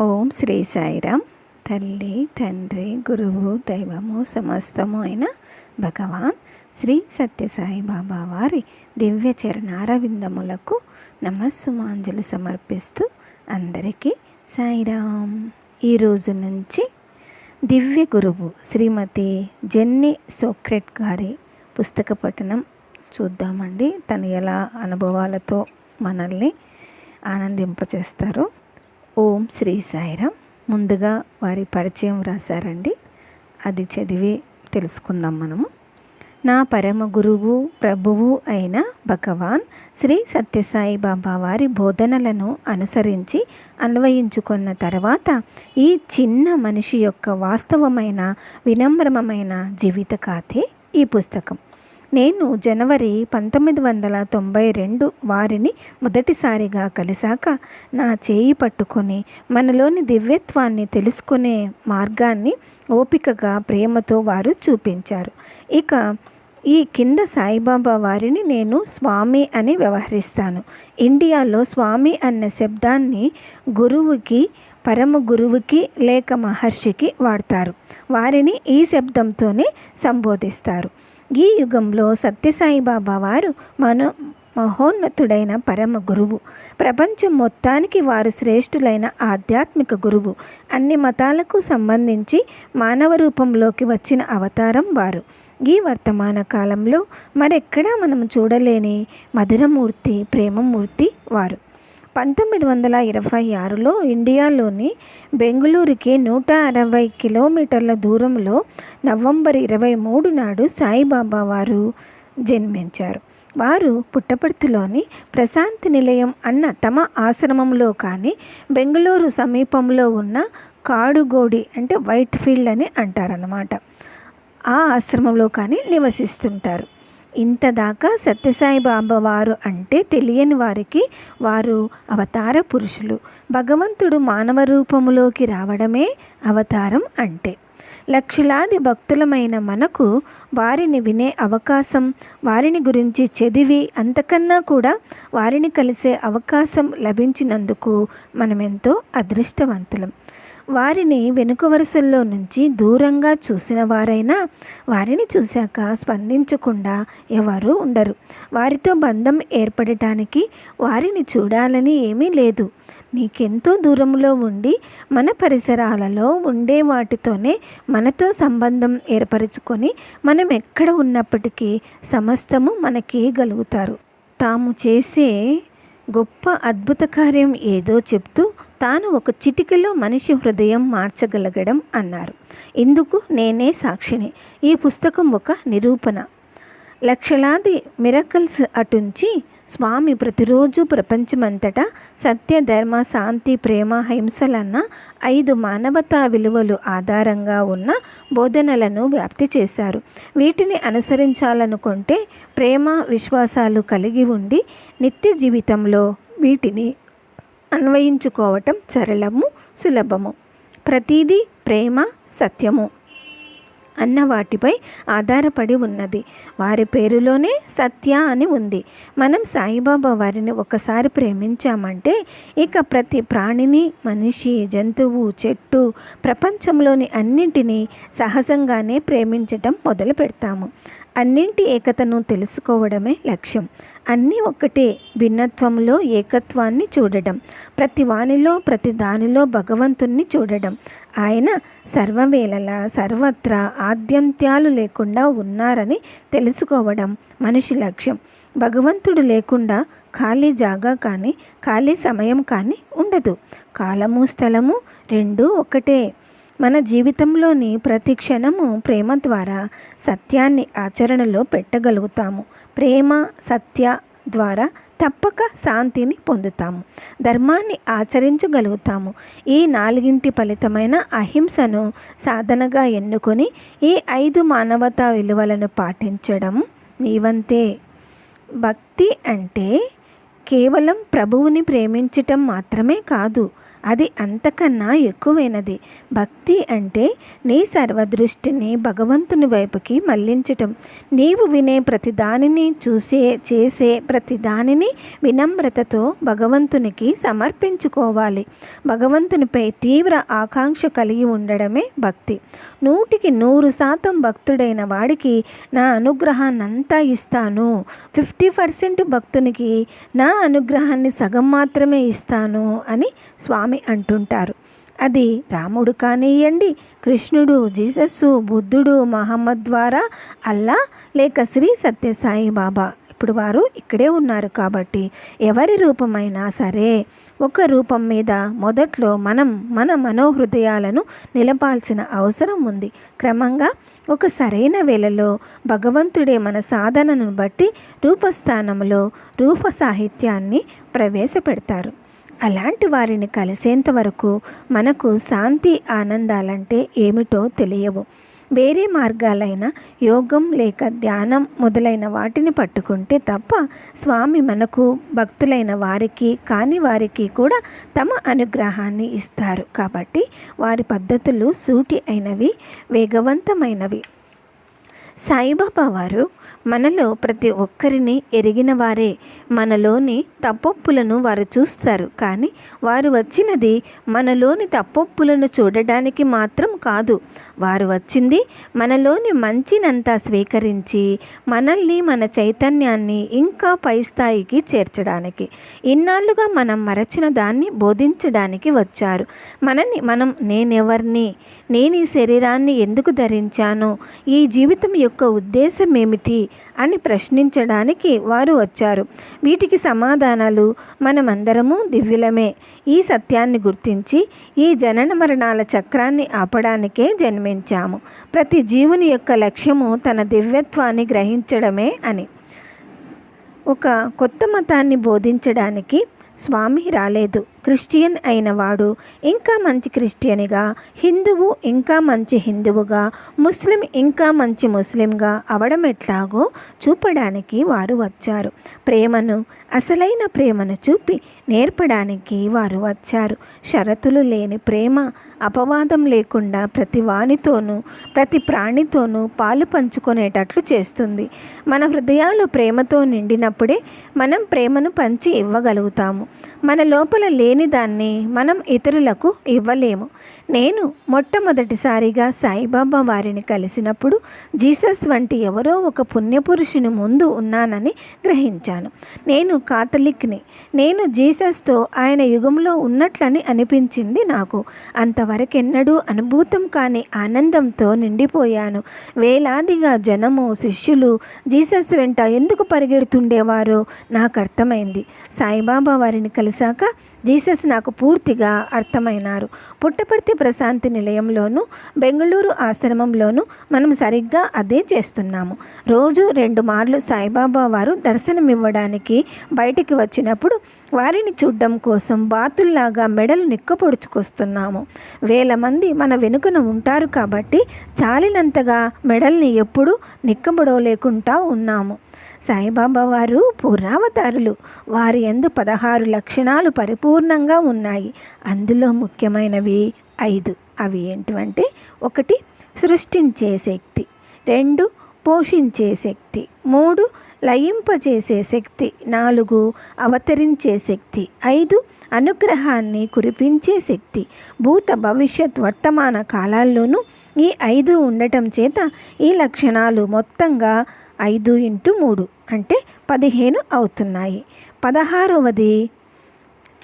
ఓం శ్రీ సాయిరామ్ తల్లి తండ్రి గురువు దైవము సమస్తము అయిన భగవాన్ శ్రీ సత్యసాయి బాబా వారి దివ్య చరణారవిందములకు నమస్సుమాంజలు సమర్పిస్తూ అందరికీ సాయిరామ్ ఈరోజు నుంచి దివ్య గురువు శ్రీమతి జెన్ని సోక్రెట్ గారి పుస్తక పఠనం చూద్దామండి. తను ఎలా అనుభవాలతో మనల్ని ఆనందింపచేస్తారో? ఓం శ్రీ సాయిరామ్ ముందుగా వారి పరిచయం రాశారండి. అది చదివి తెలుసుకుందాం మనము. నా పరమ గురువు ప్రభువు అయిన భగవాన్ శ్రీ సత్యసాయి బాబా వారి బోధనలను అనుసరించి అన్వయించుకున్న తర్వాత ఈ చిన్న మనిషి యొక్క వాస్తవమైన వినమ్రమైన జీవిత కాథే ఈ పుస్తకం. నేను జనవరి పంతొమ్మిది వందల తొంభై రెండు వారిని మొదటిసారిగా కలిశాక నా చేయి పట్టుకొని మనలోని దివ్యత్వాన్ని తెలుసుకునే మార్గాన్ని ఓపికగా ప్రేమతో వారు చూపించారు. ఇక ఈ కింద సాయిబాబా వారిని నేను స్వామి అని వ్యవహరిస్తాను. ఇండియాలో స్వామి అన్న శబ్దాన్ని గురువుకి పరమ గురువుకి లేక మహర్షికి వాడతారు. వారిని ఈ శబ్దంతోనే సంబోధిస్తారు. ఈ యుగంలో సత్యసాయిబాబా వారు మన మహోన్నతుడైన పరమ గురువు. ప్రపంచం మొత్తానికి వారు శ్రేష్ఠులైన ఆధ్యాత్మిక గురువు. అన్ని మతాలకు సంబంధించి మానవ రూపంలోకి వచ్చిన అవతారం వారు. ఈ వర్తమాన కాలంలో మరెక్కడా మనం చూడలేని మధురమూర్తి ప్రేమమూర్తి వారు. పంతొమ్మిది వందల ఇరవై ఆరులో ఇండియాలోని బెంగళూరుకి నూట అరవై కిలోమీటర్ల దూరంలో నవంబర్ ఇరవై మూడు నాడు సాయిబాబా వారు జన్మించారు. వారు పుట్టపర్తిలోని ప్రశాంతి నిలయం అన్న తమ ఆశ్రమంలో కానీ బెంగళూరు సమీపంలో ఉన్న కాడుగోడి అంటే వైట్ ఫీల్డ్ అని అంటారన్నమాట. ఆ ఆశ్రమంలో కానీ నివసిస్తుంటారు. ఇంతదాకా సత్యసాయి బాబా వారు అంటే తెలియని వారికి వారు అవతార పురుషులు. భగవంతుడు మానవ రూపములోకి రావడమే అవతారం అంటే. లక్షలాది భక్తులమైన మనకు వారిని వినే అవకాశం వారిని గురించి చదివి అంతకన్నా కూడా వారిని కలిసే అవకాశం లభించినందుకు మనమెంతో అదృష్టవంతులం. వారిని వెనుక వరుసల్లో నుంచి దూరంగా చూసిన వారైనా వారిని చూశాక స్పందించకుండా ఎవరు ఉండరు. వారితో బంధం ఏర్పడటానికి వారిని చూడాలని ఏమీ లేదు. నీకెంతో దూరంలో ఉండి మన పరిసరాలలో ఉండే వాటితోనే మనతో సంబంధం ఏర్పరచుకొని మనం ఎక్కడ ఉన్నప్పటికీ సమస్తము మనకి గలుగుతారు. తాము చేసే గొప్ప అద్భుత కార్యం ఏదో చెప్తూ తాను ఒక చిటికలో మనిషి హృదయం మార్చగలగడం అన్నారు. ఇందుకు నేనే సాక్షిని. ఈ పుస్తకం ఒక నిరూపణ. లక్షలాది మిరకల్స్ అటుంచి స్వామి ప్రతిరోజు ప్రపంచమంతటా సత్య ధర్మ శాంతి ప్రేమ హింసలన్న ఐదు మానవతా విలువలు ఆధారంగా ఉన్న బోధనలను వ్యాప్తి చేశారు. వీటిని అనుసరించాలనుకుంటే ప్రేమ విశ్వాసాలు కలిగి ఉండి నిత్య జీవితంలో వీటిని అన్వయించుకోవటం సరళము సులభము. ప్రతిదీ ప్రేమ సత్యము అన్న వాటిపై ఆధారపడి ఉన్నది. వారి పేరులోనే సత్య అని ఉంది. మనం సాయిబాబా వారిని ఒకసారి ప్రేమించామంటే ఇక ప్రతి ప్రాణిని మనిషి జంతువు చెట్టు ప్రపంచంలోని అన్నింటినీ సహజంగానే ప్రేమించటం మొదలు పెడతాము అన్నింటి ఏకతను తెలుసుకోవడమే లక్ష్యం. అన్నీ ఒక్కటే భిన్నత్వంలో ఏకత్వాన్ని చూడడం ప్రతి వానిలో ప్రతి దానిలో భగవంతుణ్ణి చూడడం. ఆయన సర్వవేళలా సర్వత్రా ఆద్యంత్యాలు లేకుండా ఉన్నారని తెలుసుకోవడం మనిషి లక్ష్యం. భగవంతుడు లేకుండా ఖాళీ జాగా కానీ ఖాళీ సమయం కానీ ఉండదు. కాలము స్థలము రెండూ ఒకటే మన జీవితంలోని ప్రతి క్షణము ప్రేమ ద్వారా సత్యాన్ని ఆచరణలో పెట్టగలుగుతాము. ప్రేమ సత్య ద్వారా తప్పక శాంతిని పొందుతాము. ధర్మాన్ని ఆచరించగలుగుతాము. ఈ నాలుగింటి ఫలితమైన అహింసను సాధనగా ఎన్నుకొని ఈ ఐదు మానవతా విలువలను పాటించడం నీవంతే. భక్తి అంటే కేవలం ప్రభువుని ప్రేమించటం మాత్రమే కాదు అది అంతకన్నా ఎక్కువైనది. భక్తి అంటే నీ సర్వదృష్టిని భగవంతుని వైపుకి మళ్ళించటం. నీవు వినే ప్రతి దానిని చూసే చేసే ప్రతి దానిని వినమ్రతతో భగవంతునికి సమర్పించుకోవాలి. భగవంతునిపై తీవ్ర ఆకాంక్ష కలిగి ఉండడమే భక్తి. నూటికి నూరు శాతం భక్తుడైన వాడికి నా అనుగ్రహాన్నంతా ఇస్తాను. ఫిఫ్టీ పర్సెంట్ భక్తునికి నా అనుగ్రహాన్ని సగం మాత్రమే ఇస్తాను అని స్వామి అంటుంటారు. అది రాముడు కానివ్వండి కృష్ణుడు జీసస్సు బుద్ధుడు మహమ్మద్ ద్వారా అల్లా లేక శ్రీ సత్యసాయి బాబా. ఇప్పుడు వారు ఇక్కడే ఉన్నారు కాబట్టి ఎవరి రూపమైనా సరే ఒక రూపం మీద మొదట్లో మనం మన మనోహృదయాలను నిలపాల్సిన అవసరం ఉంది. క్రమంగా ఒక సరైన వేళలో భగవంతుడే మన సాధనను బట్టి రూపస్థానంలో రూప సాహిత్యాన్ని ప్రవేశపెడతారు. అలాంటి వారిని కలిసేంత వరకు మనకు శాంతి ఆనందాలంటే ఏమిటో తెలియవు. వేరే మార్గాలైన యోగం లేక ధ్యానం మొదలైన వాటిని పట్టుకుంటే తప్ప స్వామి మనకు భక్తులైన వారికి కాని వారికి కూడా తమ అనుగ్రహాన్ని ఇస్తారు. కాబట్టి వారి పద్ధతులు సూటి అయినవి వేగవంతమైనవి. సాయిబాబా వారు మనలో ప్రతి ఒక్కరిని ఎరిగిన వారే. మనలోని తప్పొప్పులను వారు చూస్తారు. కానీ వారు వచ్చినది మనలోని తప్పొప్పులను చూడడానికి మాత్రం కాదు. వారు వచ్చింది మనలోని మంచినంతా స్వీకరించి మనల్ని మన చైతన్యాన్ని ఇంకా పై స్థాయికి చేర్చడానికి ఇన్నాళ్ళుగా మనం మరచిన దాన్ని బోధించడానికి వచ్చారు. మనని మనం నేనెవరిని నేను ఈ శరీరాన్ని ఎందుకు ధరించాను ఈ జీవితం యొక్క ఉద్దేశం ఏమిటి అని ప్రశ్నించడానికి వారు వచ్చారు. వీటికి సమాధానాలు మనమందరము దివ్యులమే. ఈ సత్యాన్ని గుర్తించి ఈ జనన మరణాల చక్రాన్ని ఆపడానికే జన్మించాము. ప్రతి జీవుని యొక్క లక్ష్యము తన దివ్యత్వాన్ని గ్రహించడమే అని. ఒక కొత్త మతాన్ని బోధించడానికి స్వామి రాలేదు. క్రిస్టియన్ అయిన వాడు ఇంకా మంచి క్రిస్టియన్గా హిందువు ఇంకా మంచి హిందువుగా ముస్లిం ఇంకా మంచి ముస్లింగా అవడం ఎట్లాగో చూపడానికి వారు వచ్చారు. ప్రేమను అసలైన ప్రేమను చూపి నేర్పడానికి వారు వచ్చారు. షరతులు లేని ప్రేమ అపవాదం లేకుండా ప్రతి వానితోనూ ప్రతి ప్రాణితోనూ పాలు పంచుకునేటట్లు చేస్తుంది. మన హృదయాలు ప్రేమతో నిండినప్పుడే మనం ప్రేమను పంచి ఇవ్వగలుగుతాము. మన లోపల లే లేని దాన్ని మనం ఇతరులకు ఇవ్వలేము. నేను మొట్టమొదటిసారిగా సాయిబాబా వారిని కలిసినప్పుడు జీసస్ వంటి ఎవరో ఒక పుణ్యపురుషుని ముందు ఉన్నానని గ్రహించాను. నేను కాథలిక్ని. నేను జీసస్తో ఆయన యుగంలో ఉన్నట్లని అనిపించింది నాకు. అంతవరకెన్నడూ అనుభూతం కాని ఆనందంతో నిండిపోయాను. వేలాదిగా జనము శిష్యులు జీసస్ వెంట ఎందుకు పరిగెడుతుండేవారో నాకు అర్థమైంది. సాయిబాబా వారిని కలిశాక జీసస్ నాకు పూర్తిగా అర్థమైనారు. పుట్టపర్తి ప్రశాంతి నిలయంలోను బెంగళూరు ఆశ్రమంలోను మనం సరిగ్గా అదే చేస్తున్నాము. రోజు రెండు మార్లు సాయిబాబా వారు దర్శనమివ్వడానికి బయటికి వచ్చినప్పుడు వారిని చూడడం కోసం బాతుల్లాగా మెడలు నిక్కపొడుచుకొస్తున్నాము. వేల మంది మన వెనుకన ఉంటారు కాబట్టి చాలినంతగా మెడల్ని ఎప్పుడూ నిక్కబడవలేకుండా ఉన్నాము. సాయిబాబా వారు పూర్ణావతారులు వారి ఎందు పదహారు లక్షణాలు పరిపూర్ణంగా ఉన్నాయి. అందులో ముఖ్యమైనవి ఐదు. అవి ఏంటివంటే ఒకటి సృష్టించే శక్తి. రెండు పోషించే శక్తి. మూడు లయింపచేసే శక్తి. నాలుగు అవతరించే శక్తి. ఐదు అనుగ్రహాన్ని కురిపించే శక్తి. భూత భవిష్యత్ వర్తమాన కాలాల్లోనూ ఈ ఐదు ఉండటం చేత ఈ లక్షణాలు మొత్తంగా ఐదు ఇంటూ మూడు అంటే పదిహేను అవుతున్నాయి. పదహారవది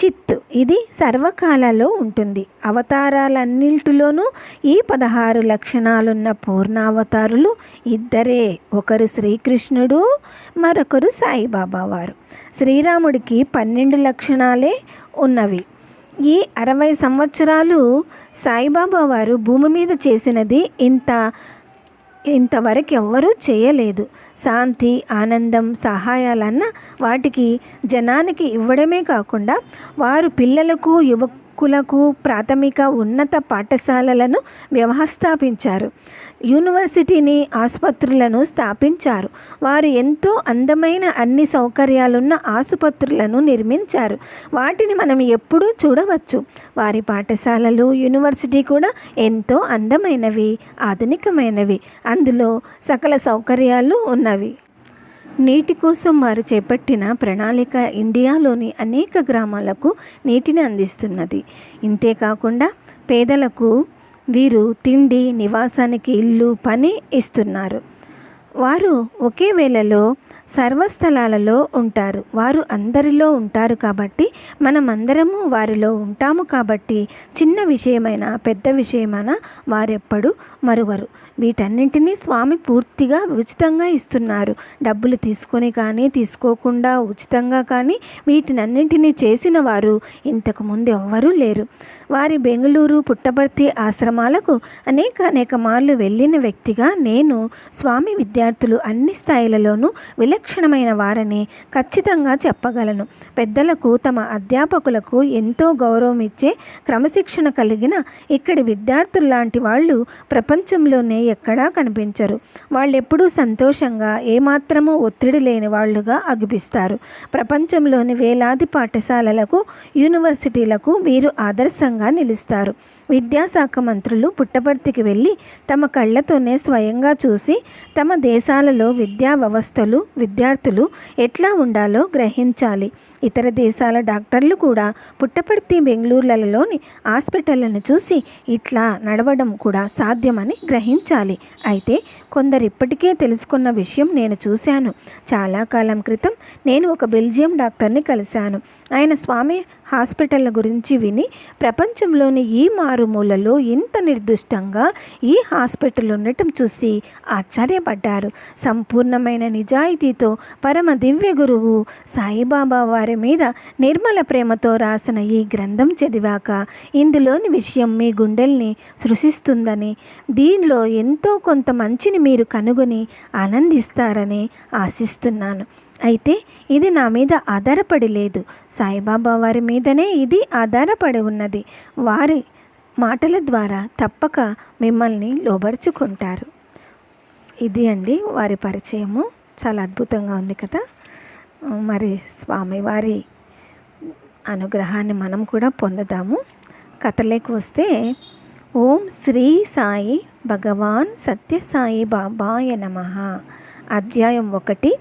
చిత్. ఇది సర్వకాలలో ఉంటుంది. అవతారాలన్నింటిలోనూ ఈ పదహారు లక్షణాలున్న పూర్ణావతారులు ఇద్దరే. ఒకరు శ్రీకృష్ణుడు మరొకరు సాయిబాబా వారు. శ్రీరాముడికి పన్నెండు లక్షణాలే ఉన్నవి. ఈ అరవై సంవత్సరాలు సాయిబాబా వారు భూమి మీద చేసినది ఇంత ఇంతవరకు ఎవ్వరూ చేయలేదు. శాంతి ఆనందం సహాయాలన్న వాటికి జనానికి ఇవ్వడమే కాకుండా వారు పిల్లలకు యువ బాలకులకు ప్రాథమిక ఉన్నత పాఠశాలలను వ్యవస్థాపించారు. యూనివర్సిటీని ఆసుపత్రులను స్థాపించారు. వారు ఎంతో అందమైన అన్ని సౌకర్యాలున్న ఆసుపత్రులను నిర్మించారు. వాటిని మనం ఎప్పుడూ చూడవచ్చు. వారి పాఠశాలలు యూనివర్సిటీ కూడా ఎంతో అందమైనవి ఆధునికమైనవి. అందులో సకల సౌకర్యాలు ఉన్నవి. నీటి కోసం వారు చేపట్టిన ప్రణాళిక ఇండియాలోని అనేక గ్రామాలకు నీటిని అందిస్తున్నది. ఇంతేకాకుండా పేదలకు వీరు తిండి నివాసానికి ఇల్లు పని ఇస్తున్నారు. వారు ఒకే వేళలో సర్వస్థలాలలో ఉంటారు. వారు అందరిలో ఉంటారు కాబట్టి మనమందరము వారిలో ఉంటాము కాబట్టి చిన్న విషయమైన పెద్ద విషయమైన వారెప్పుడు మరువరు. వీటన్నింటినీ స్వామి పూర్తిగా ఉచితంగా ఇస్తున్నారు. డబ్బులు తీసుకొని కానీ తీసుకోకుండా ఉచితంగా కానీ వీటినన్నింటినీ చేసిన వారు ఇంతకు ముందు ఎవ్వరూ లేరు. వారి బెంగళూరు పుట్టపర్తి ఆశ్రమాలకు అనేక అనేక మార్లు వెళ్ళిన వ్యక్తిగా నేను స్వామి విద్యార్థులు అన్ని స్థాయిలలోనూ విలక్షణమైన వారని ఖచ్చితంగా చెప్పగలను. పెద్దలకు తమ అధ్యాపకులకు ఎంతో గౌరవం ఇచ్చే క్రమశిక్షణ కలిగిన ఇక్కడి విద్యార్థులు లాంటి వాళ్ళు ప్రపంచంలోనే ఎక్కడా కనిపించరు. వాళ్ళెప్పుడూ సంతోషంగా ఏమాత్రమూ ఒత్తిడి లేని వాళ్ళుగా అగిపిస్తారు. ప్రపంచంలోని వేలాది పాఠశాలలకు యూనివర్సిటీలకు వీరు ఆదర్శంగా నిలుస్తారు. విద్యాశాఖ మంత్రులు పుట్టపర్తికి వెళ్ళి తమ కళ్ళతోనే స్వయంగా చూసి తమ దేశాలలో విద్యా వ్యవస్థలు విద్యార్థులు ఎట్లా ఉండాలో గ్రహించాలి. ఇతర దేశాల డాక్టర్లు కూడా పుట్టపర్తి బెంగళూరులలోని హాస్పిటళ్ళను చూసి ఇట్లా నడవడం కూడా సాధ్యమని గ్రహించాలి. అయితే కొందరు ఇప్పటికే తెలుసుకున్న విషయం నేను చూశాను. చాలా కాలం క్రితం నేను ఒక బెల్జియం డాక్టర్ని కలిశాను. ఆయన స్వామి హాస్పిటళ్ళ గురించి విని ప్రపంచంలోని ఈ మారుమూలలో ఇంత నిర్దిష్టంగా ఈ హాస్పిటల్ ఉండటం చూసి ఆశ్చర్యపడ్డారు. సంపూర్ణమైన నిజాయితీతో పరమ దివ్య గురువు సాయిబాబా వారి మీద నిర్మల ప్రేమతో రాసిన ఈ గ్రంథం చదివాక ఇందులోని విషయం మీ గుండెల్ని సృశిస్తుందని దీనిలో ఎంతో కొంత మంచిని మీరు కనుగొని ఆనందిస్తారని ఆశిస్తున్నాను. అయితే ఇది నా మీద ఆధారపడి లేదు. సాయిబాబా వారి మీదనే ఇది ఆధారపడి ఉన్నది. వారి మాటల ద్వారా తప్పక మిమ్మల్ని లోబరుచుకుంటారు. ఇది అండి వారి పరిచయము. చాలా అద్భుతంగా ఉంది కదా. మరి స్వామివారి అనుగ్రహాన్ని మనం కూడా పొందుదాము. కథలోకి వస్తే ఓం శ్రీ సాయి భగవాన్ సత్యసాయి బాబాయ నమ. అధ్యాయం ఒకటి.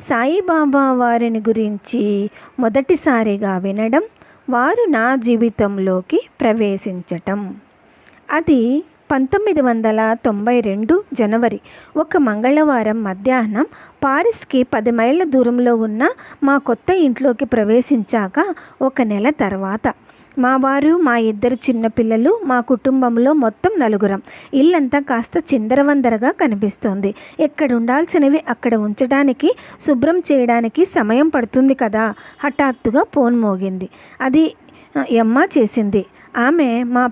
సాయిబాబా వారిని గురించి మొదటిసారిగా వినడం వారు నా జీవితంలోకి ప్రవేశించటం. అది పంతొమ్మిది వందల తొంభై రెండు జనవరి ఒక మంగళవారం మధ్యాహ్నం పారిస్కి పది మైళ్ళ దూరంలో ఉన్న మా కొత్త ఇంట్లోకి ప్రవేశించాక ఒక నెల తర్వాత. మా వారు మా ఇద్దరు చిన్నపిల్లలు మా కుటుంబంలో మొత్తం నలుగురం. ఇల్లంతా కాస్త చిందరవందరగా కనిపిస్తోంది. ఎక్కడ ఉండాల్సినవి అక్కడ ఉంచడానికి శుభ్రం చేయడానికి సమయం పడుతుంది కదా? హఠాత్తుగా ఫోన్ మోగింది. అది ఎమ్మ చేసింది. ఆమె మా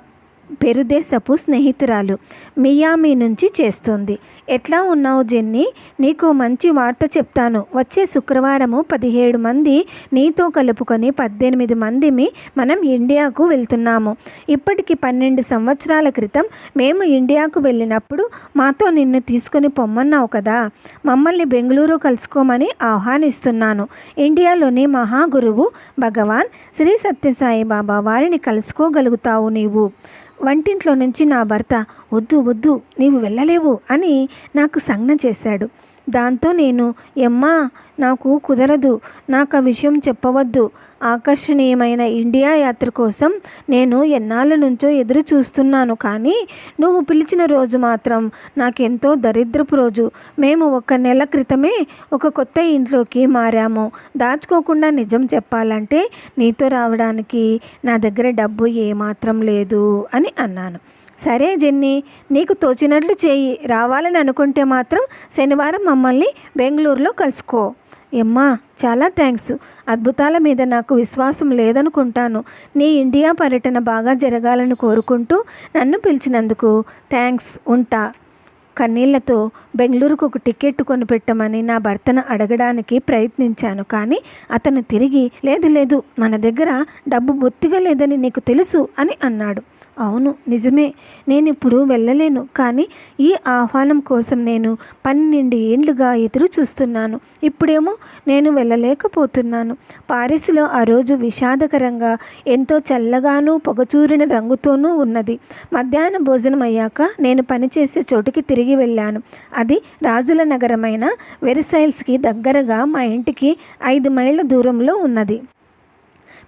పెరుదేశపు స్నేహితురాలు మియామి నుంచి చేస్తుంది. ఎట్లా ఉన్నావు జెన్నీ? నీకు మంచి వార్త చెప్తాను. వచ్చే శుక్రవారము పదిహేడు మంది నీతో కలుపుకొని పద్దెనిమిది మందిమి మనం ఇండియాకు వెళ్తున్నాము. ఇప్పటికి పన్నెండు సంవత్సరాల క్రితం మేము ఇండియాకు వెళ్ళినప్పుడు మాతో నిన్ను తీసుకొని పొమ్మన్నావు కదా. మమ్మల్ని బెంగళూరు కలుసుకోమని ఆహ్వానిస్తున్నాను. ఇండియాలోని మహాగురువు భగవాన్ శ్రీ సత్యసాయి బాబా వారిని కలుసుకోగలుగుతావు నీవు. వంటింట్లో నుంచి నా భర్త వద్దు వద్దు నీవు వెళ్ళలేవు అని నాకు సంజ్ఞ చేశాడు. దాంతో నేను ఎమ్మా నాకు కుదరదు నాకు ఆ విషయం చెప్పవద్దు. ఆకర్షణీయమైన ఇండియా యాత్ర కోసం నేను ఎన్నాళ్ళ నుంచో ఎదురు చూస్తున్నాను కానీ నువ్వు పిలిచిన రోజు మాత్రం నాకెంతో దరిద్రపు రోజు. మేము ఒక నెల క్రితమే ఒక కొత్త ఇంట్లోకి మారాము. దాచుకోకుండా నిజం చెప్పాలంటే నీతో రావడానికి నా దగ్గర డబ్బు ఏమాత్రం లేదు అని అన్నాను. సరే జెన్నీ నీకు తోచినట్లు చేయి. రావాలని అనుకుంటే మాత్రం శనివారం మమ్మల్ని బెంగళూరులో కలుసుకో. ఎమ్మా చాలా థ్యాంక్స్ అద్భుతాల మీద నాకు విశ్వాసం లేదనుకుంటాను. నీ ఇండియా పర్యటన బాగా జరగాలని కోరుకుంటూ నన్ను పిలిచినందుకు థ్యాంక్స్ ఉంటా. కన్నీళ్ళతో బెంగళూరుకు ఒక టికెట్ కొనిపెట్టమని నా భర్తను అడగడానికి ప్రయత్నించాను కానీ అతను తిరిగి లేదు లేదు మన దగ్గర డబ్బు బొత్తిగా లేదని నీకు తెలుసు అని అన్నాడు. అవును నిజమే. నేను ఇప్పుడు వెళ్ళలేను కానీ ఈ ఆహ్వానం కోసం నేను పన్నెండు ఏండ్లుగా ఎదురు చూస్తున్నాను ఇప్పుడేమో నేను వెళ్ళలేకపోతున్నాను. పారిస్లో ఆ రోజు విషాదకరంగా ఎంతో చల్లగాను పొగచూరిన రంగుతోనూ ఉన్నది. మధ్యాహ్న భోజనం అయ్యాక నేను పనిచేసే చోటుకి తిరిగి వెళ్ళాను. అది రాజుల నగరమైన వెరిసైల్స్కి దగ్గరగా మా ఇంటికి ఐదు మైళ్ళ దూరంలో ఉన్నది.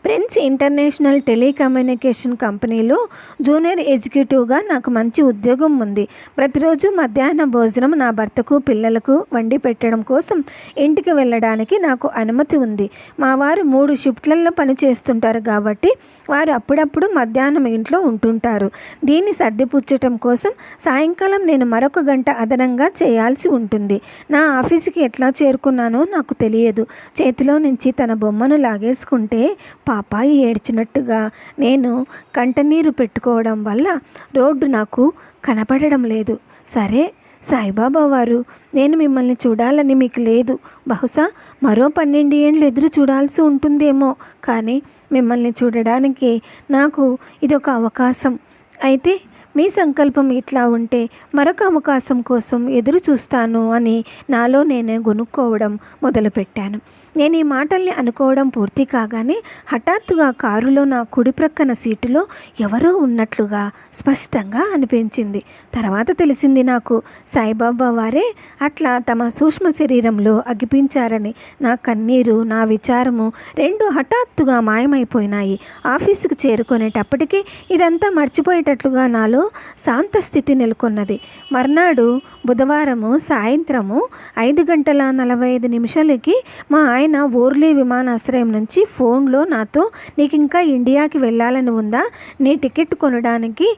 ప్రిన్స్ ఇంటర్నేషనల్ టెలికమ్యూనికేషన్ కంపెనీలో జూనియర్ ఎగ్జిక్యూటివ్గా నాకు మంచి ఉద్యోగం ఉంది. ప్రతిరోజు మధ్యాహ్న భోజనం నా భర్తకు పిల్లలకు వండి పెట్టడం కోసం ఇంటికి వెళ్ళడానికి నాకు అనుమతి ఉంది. మా వారు మూడు షిఫ్ట్లలో పనిచేస్తుంటారు కాబట్టి వారు అప్పుడప్పుడు మధ్యాహ్నం ఇంట్లో ఉంటుంటారు. దీన్ని సర్దిపుచ్చటం కోసం సాయంకాలం నేను మరొక గంట అదనంగా చేయాల్సి ఉంటుంది. నా ఆఫీస్కి ఎట్లా చేరుకున్నానో నాకు తెలియదు. చేతిలో నుంచి తన బొమ్మను లాగేసుకుంటే పాపాయి ఏడ్చినట్టుగా నేను కంటనీరు పెట్టుకోవడం వల్ల రోడ్డు నాకు కనపడడం లేదు. సరే సాయిబాబా వారు నేను మిమ్మల్ని చూడాలని మీకు లేదు. బహుశా మరో పన్నెండు ఏండ్లు ఎదురు చూడాల్సి ఉంటుందేమో. కానీ మిమ్మల్ని చూడడానికి నాకు ఇదొక అవకాశం. అయితే మీ సంకల్పం ఇట్లా ఉంటే మరొక అవకాశం కోసం ఎదురు చూస్తాను అని నాలో నేనే గొనుక్కోవడం మొదలుపెట్టాను. నేను ఈ మాటల్ని అనుకోవడం పూర్తి కాగానే హఠాత్తుగా కారులో నా కుడి ప్రక్కన సీటులో ఎవరో ఉన్నట్లుగా స్పష్టంగా అనిపించింది. తర్వాత తెలిసింది నాకు సాయిబాబా వారే అట్లా తమ సూక్ష్మ శరీరంలో అగిపించారని నా కన్నీరు నా విచారము రెండు హఠాత్తుగా మాయమైపోయినాయి. ఆఫీసుకు చేరుకునేటప్పటికీ ఇదంతా మర్చిపోయేటట్లుగా నాలో శాంత స్థితి నెలకొన్నది. మర్నాడు బుధవారము సాయంత్రము ఐదు గంటల నలభై ఐదు నిమిషాలకి మా ఆయన ఓర్లీ విమానాశ్రయం నుంచి ఫోన్లో నాతో నీకు ఇంకా ఇండియాకి వెళ్ళాలని ఉందా? నీ టికెట్ కొనడానికి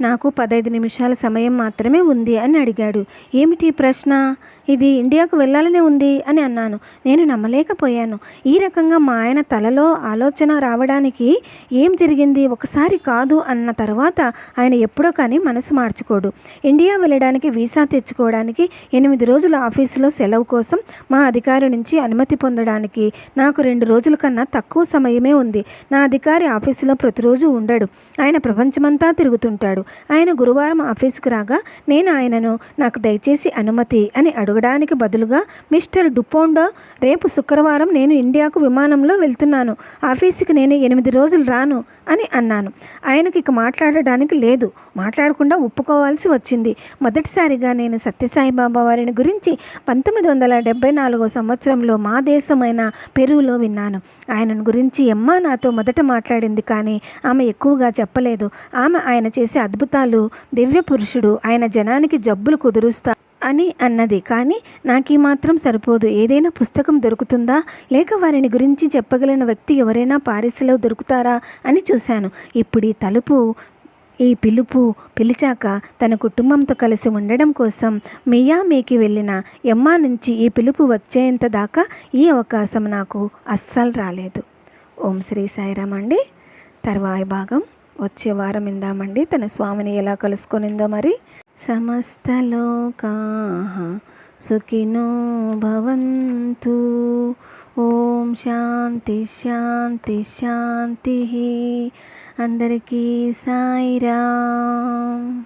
నాకు పదహైదు నిమిషాల సమయం మాత్రమే ఉంది అని అడిగాడు. ఏమిటి ప్రశ్న? ఇది ఇండియాకు వెళ్ళాలనే ఉంది అని అన్నాను. నేను నమ్మలేకపోయాను. ఈ రకంగా మా ఆయన తలలో ఆలోచన రావడానికి ఏం జరిగింది? ఒకసారి కాదు అన్న తర్వాత ఆయన ఎప్పుడో కానీ మనసు మార్చుకోడు. ఇండియా వెళ్ళడానికి వీసా తెచ్చుకోవడానికి ఎనిమిది రోజుల ఆఫీసులో సెలవు కోసం మా అధికారి నుంచి అనుమతి పొందడానికి నాకు రెండు రోజుల కన్నా తక్కువ సమయమే ఉంది. నా అధికారి ఆఫీసులో ప్రతిరోజు ఉండడు. ఆయన ప్రపంచమంతా తిరుగుతుంటాడు. ఆయన గురువారం ఆఫీసుకు రాగా నేను ఆయనను నాకు దయచేసి అనుమతి అని అడగడానికి బదులుగా మిస్టర్ డుపోండో రేపు శుక్రవారం నేను ఇండియాకు విమానంలో వెళ్తున్నాను. ఆఫీసుకి నేను ఎనిమిది రోజులు రాను అని అన్నాను. ఆయనకి ఇక మాట్లాడడానికి లేదు. మాట్లాడకుండా ఒప్పుకోవాల్సి వచ్చింది. మొదటిసారిగా నేను సత్యసాయి బాబా వారిని గురించి పంతొమ్మిది వందల డెబ్బై నాలుగో సంవత్సరంలో మా దేశమైన పెరువులో విన్నాను. ఆయనను గురించి ఎమ్మ నాతో మొదట మాట్లాడింది కానీ ఆమె ఎక్కువగా చెప్పలేదు. ఆమె ఆయన చేసే అద్భుతాలు. దివ్య పురుషుడు ఆయన జనానికి జబ్బులు కుదురుస్తా అని అన్నది. కానీ నాకు ఈ మాత్రం సరిపోదు. ఏదైనా పుస్తకం దొరుకుతుందా? లేక వారిని గురించి చెప్పగలిగిన వ్యక్తి ఎవరైనా పారిస్లో దొరుకుతారా అని చూశాను. ఇప్పుడు ఈ తలుపు ఈ పిలుపు పిలిచాక తన కుటుంబంతో కలిసి ఉండడం కోసం మియామీకి వెళ్ళిన ఎమ్మా నుంచి ఈ పిలుపు వచ్చేంత దాకా ఈ అవకాశం నాకు అస్సలు రాలేదు. ఓం శ్రీ సాయిరామ్ అండి. తర్వాయి భాగం. వచ్చే వారం ఇందామండి తన స్వామిని ఎలా కలుసుకొనిందో మరి. సమస్తలోకా సుఖినో భవంతు. ఓం శాంతి శాంతి శాంతి. అందరికీ సాయిరామ్.